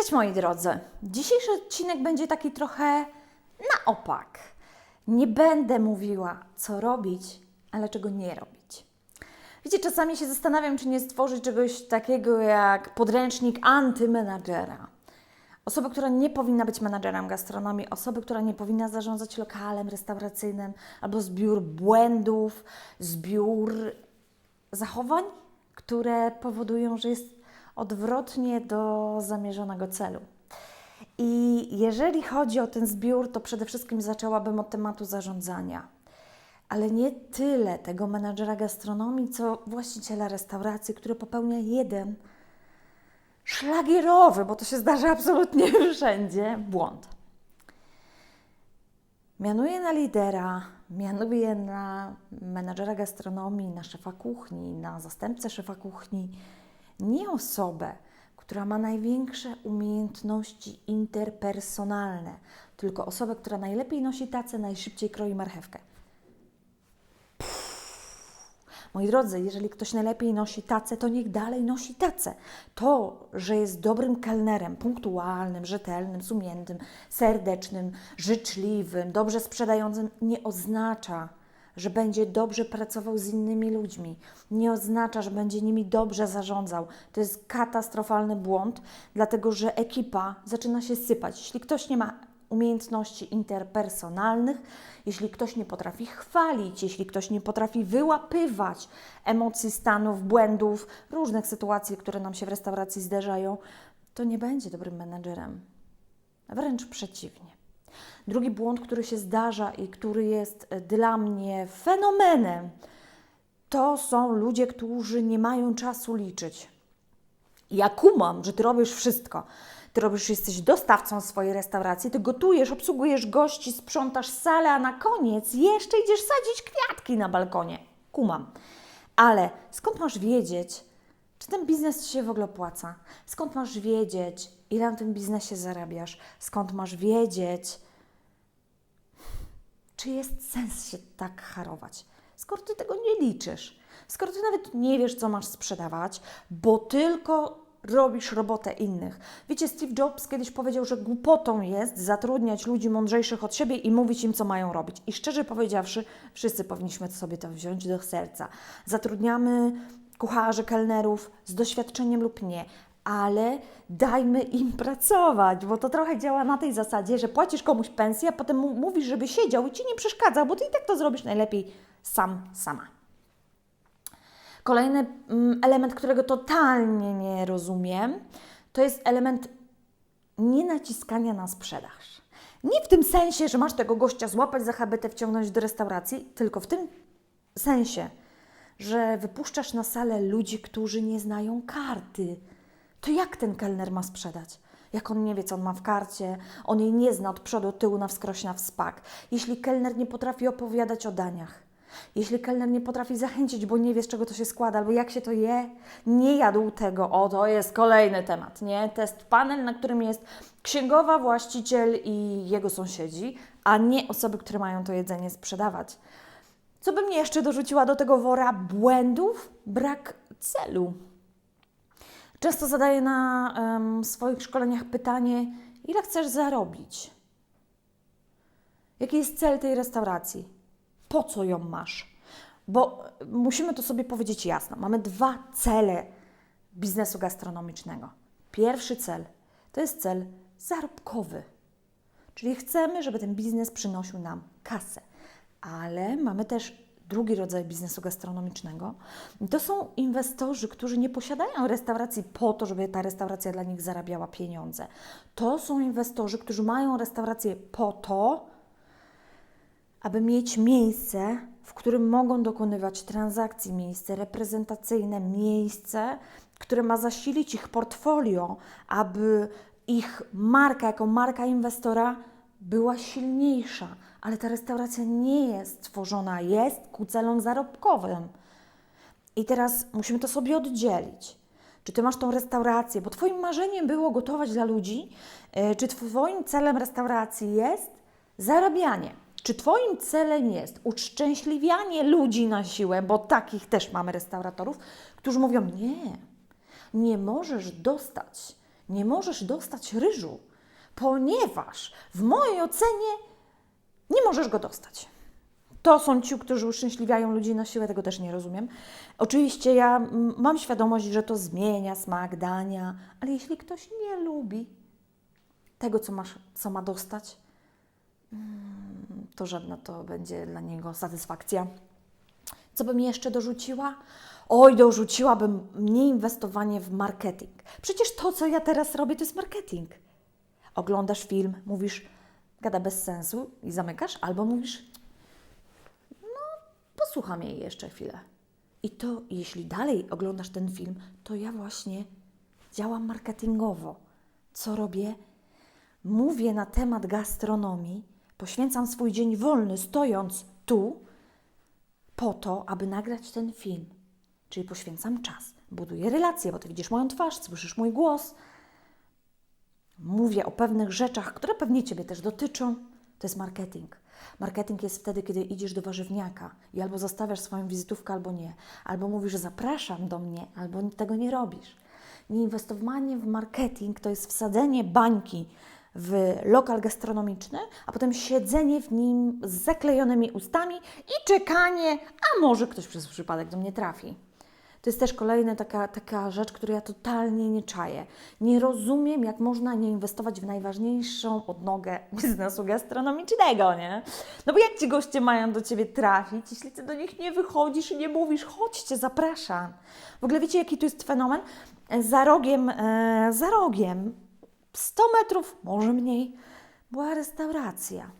Cześć moi drodzy. Dzisiejszy odcinek będzie taki trochę na opak. Nie będę mówiła, co robić, ale czego nie robić. Wiecie, czasami się zastanawiam, czy nie stworzyć czegoś takiego jak podręcznik antymenadżera. Osoby, która nie powinna być menadżerem gastronomii, osoby, która nie powinna zarządzać lokalem restauracyjnym, albo zbiór błędów, zbiór zachowań, które powodują, że jest odwrotnie do zamierzonego celu. I jeżeli chodzi o ten zbiór, to przede wszystkim zaczęłabym od tematu zarządzania. Ale nie tyle tego menadżera gastronomii, co właściciela restauracji, który popełnia jeden szlagierowy, bo to się zdarza absolutnie wszędzie, błąd. Mianuje na lidera, mianuje na menadżera gastronomii, na szefa kuchni, na zastępcę szefa kuchni, nie osobę, która ma największe umiejętności interpersonalne, tylko osobę, która najlepiej nosi tacę, najszybciej kroi marchewkę. Moi drodzy, jeżeli ktoś najlepiej nosi tacę, to niech dalej nosi tacę. To, że jest dobrym kelnerem, punktualnym, rzetelnym, sumiętym, serdecznym, życzliwym, dobrze sprzedającym, nie oznacza, że będzie dobrze pracował z innymi ludźmi. Nie oznacza, że będzie nimi dobrze zarządzał. To jest katastrofalny błąd, dlatego że ekipa zaczyna się sypać. Jeśli ktoś nie ma umiejętności interpersonalnych, jeśli ktoś nie potrafi chwalić, jeśli ktoś nie potrafi wyłapywać emocji, stanów, błędów, różnych sytuacji, które nam się w restauracji zdarzają, to nie będzie dobrym menedżerem. Wręcz przeciwnie. Drugi błąd, który się zdarza i który jest dla mnie fenomenem, to są ludzie, którzy nie mają czasu liczyć. Ja kumam, że ty robisz wszystko. Ty robisz, jesteś dostawcą swojej restauracji, ty gotujesz, obsługujesz gości, sprzątasz salę, a na koniec jeszcze idziesz sadzić kwiatki na balkonie. Kumam. Ale skąd masz wiedzieć, czy ten biznes Ci się w ogóle opłaca? Skąd masz wiedzieć, ile na tym biznesie zarabiasz? Skąd masz wiedzieć, czy jest sens się tak harować? Skoro Ty tego nie liczysz, skoro Ty nawet nie wiesz, co masz sprzedawać, bo tylko robisz robotę innych. Wiecie, Steve Jobs kiedyś powiedział, że głupotą jest zatrudniać ludzi mądrzejszych od siebie i mówić im, co mają robić. I szczerze powiedziawszy, wszyscy powinniśmy sobie to wziąć do serca. Zatrudniamy kucharzy, kelnerów z doświadczeniem lub nie, ale dajmy im pracować, bo to trochę działa na tej zasadzie, że płacisz komuś pensję, a potem mówisz, żeby siedział i ci nie przeszkadzał, bo ty i tak to zrobisz najlepiej sam, sama. Kolejny mm, element, którego totalnie nie rozumiem, to jest element nie naciskania na sprzedaż. Nie w tym sensie, że masz tego gościa złapać za habetę, wciągnąć do restauracji, tylko w tym sensie, że wypuszczasz na salę ludzi, którzy nie znają karty. To jak ten kelner ma sprzedać? Jak on nie wie, co on ma w karcie, on jej nie zna od przodu, od tyłu, na wskroś, na wspak. Jeśli kelner nie potrafi opowiadać o daniach, jeśli kelner nie potrafi zachęcić, bo nie wie, z czego to się składa, albo jak się to je, nie jadł tego. O, to jest kolejny temat, nie? Test panel, na którym jest księgowa, właściciel i jego sąsiedzi, a nie osoby, które mają to jedzenie sprzedawać. Co bym jeszcze dorzuciła do tego wora błędów? Brak celu. Często zadaję na um, swoich szkoleniach pytanie, ile chcesz zarobić? Jaki jest cel tej restauracji? Po co ją masz? Bo musimy to sobie powiedzieć jasno. Mamy dwa cele biznesu gastronomicznego. Pierwszy cel to jest cel zarobkowy, czyli chcemy, żeby ten biznes przynosił nam kasę, ale mamy też drugi rodzaj biznesu gastronomicznego. To są inwestorzy, którzy nie posiadają restauracji po to, żeby ta restauracja dla nich zarabiała pieniądze. To są inwestorzy, którzy mają restaurację po to, aby mieć miejsce, w którym mogą dokonywać transakcji, miejsce reprezentacyjne, miejsce, które ma zasilić ich portfolio, aby ich marka, jako marka inwestora, była silniejsza. Ale ta restauracja nie jest tworzona, jest ku celom zarobkowym. I teraz musimy to sobie oddzielić. Czy ty masz tą restaurację, bo Twoim marzeniem było gotować dla ludzi, e, czy Twoim celem restauracji jest zarabianie? Czy Twoim celem jest uszczęśliwianie ludzi na siłę, bo takich też mamy restauratorów, którzy mówią: Nie, nie możesz dostać, nie możesz dostać ryżu, ponieważ w mojej ocenie nie możesz go dostać. To są ci, którzy uszczęśliwiają ludzi na siłę, tego też nie rozumiem. Oczywiście ja mam świadomość, że to zmienia smak dania, ale jeśli ktoś nie lubi tego, co, masz, co ma dostać, mm, to żadna to będzie dla niego satysfakcja. Co bym jeszcze dorzuciła? Oj, dorzuciłabym nieinwestowanie w marketing. Przecież to, co ja teraz robię, to jest marketing. Oglądasz film, mówisz, gada bez sensu i zamykasz, albo mówisz, no, posłucham jej jeszcze chwilę. I to, jeśli dalej oglądasz ten film, to ja właśnie działam marketingowo. Co robię? Mówię na temat gastronomii, poświęcam swój dzień wolny, stojąc tu, po to, aby nagrać ten film. Czyli poświęcam czas, buduję relacje, bo ty widzisz moją twarz, słyszysz mój głos. Mówię o pewnych rzeczach, które pewnie Ciebie też dotyczą. To jest marketing. Marketing jest wtedy, kiedy idziesz do warzywniaka i albo zostawiasz swoją wizytówkę, albo nie. Albo mówisz, zapraszam do mnie, albo tego nie robisz. Nieinwestowanie w marketing to jest wsadzenie bańki w lokal gastronomiczny, a potem siedzenie w nim z zaklejonymi ustami i czekanie, a może ktoś przez przypadek do mnie trafi. To jest też kolejna taka, taka rzecz, której ja totalnie nie czaję. Nie rozumiem, jak można nie inwestować w najważniejszą odnogę biznesu gastronomicznego, nie? No bo jak ci goście mają do ciebie trafić, jeśli ty do nich nie wychodzisz i nie mówisz, chodźcie, zapraszam. W ogóle wiecie, jaki to jest fenomen? Za rogiem, e, za rogiem, 100 metrów, może mniej, była restauracja.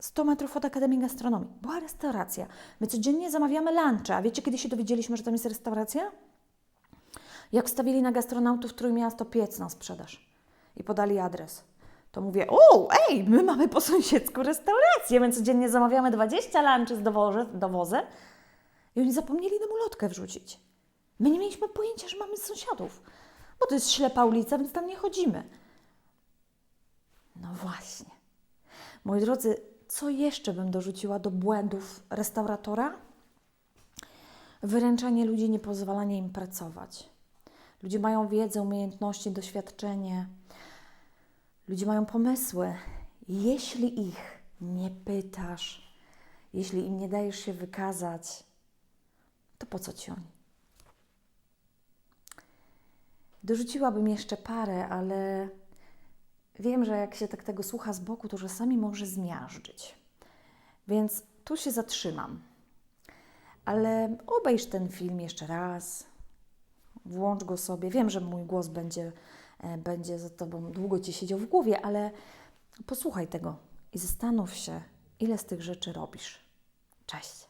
100 metrów od Akademii Gastronomii. Była restauracja. My codziennie zamawiamy lunche. A wiecie, kiedy się dowiedzieliśmy, że tam jest restauracja? Jak wstawili na gastronautów Trójmiasto piec na sprzedaż i podali adres. To mówię, o, ej, my mamy po sąsiedzku restaurację, my codziennie zamawiamy 20 lunchy z dowoze, dowozem i oni zapomnieli nam ulotkę wrzucić. My nie mieliśmy pojęcia, że mamy sąsiadów, bo to jest ślepa ulica, więc tam nie chodzimy. No właśnie. Moi drodzy, co jeszcze bym dorzuciła do błędów restauratora? Wyręczanie ludzi, niepozwalanie im pracować. Ludzie mają wiedzę, umiejętności, doświadczenie. Ludzie mają pomysły. Jeśli ich nie pytasz, jeśli im nie dajesz się wykazać, to po co ci oni? Dorzuciłabym jeszcze parę, ale wiem, że jak się tak tego słucha z boku, to czasami może zmiażdżyć. Więc tu się zatrzymam. Ale obejrz ten film jeszcze raz, włącz go sobie. Wiem, że mój głos będzie, e, będzie za tobą długo ci siedział w głowie, ale posłuchaj tego i zastanów się, ile z tych rzeczy robisz. Cześć.